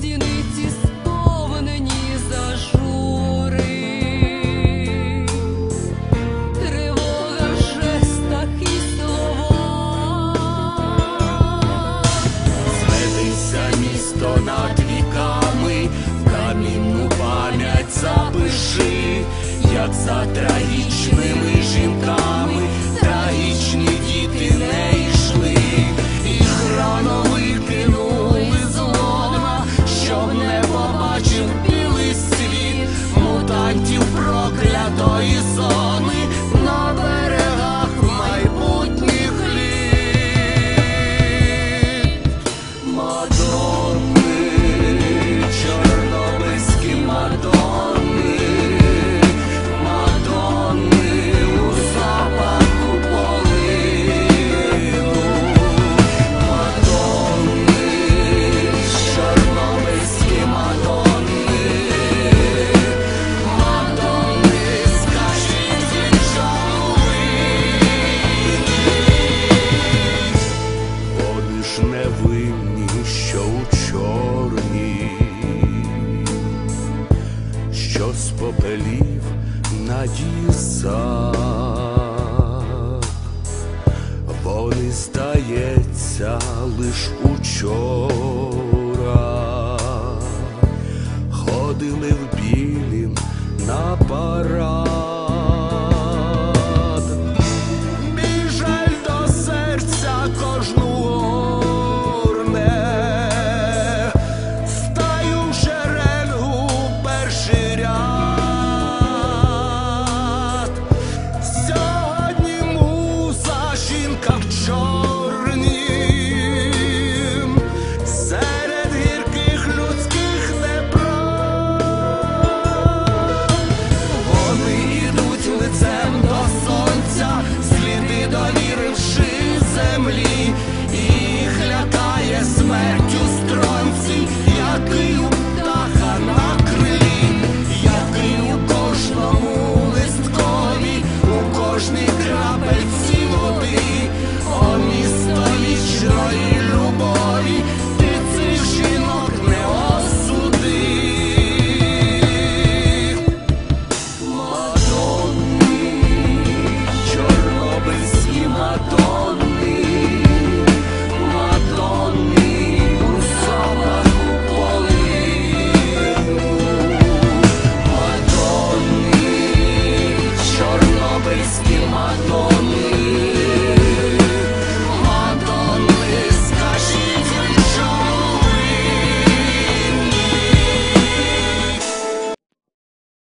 стіни. невинні, що у чорні, що з попелів надії зак, вони здається лиш учора, ходили в білім на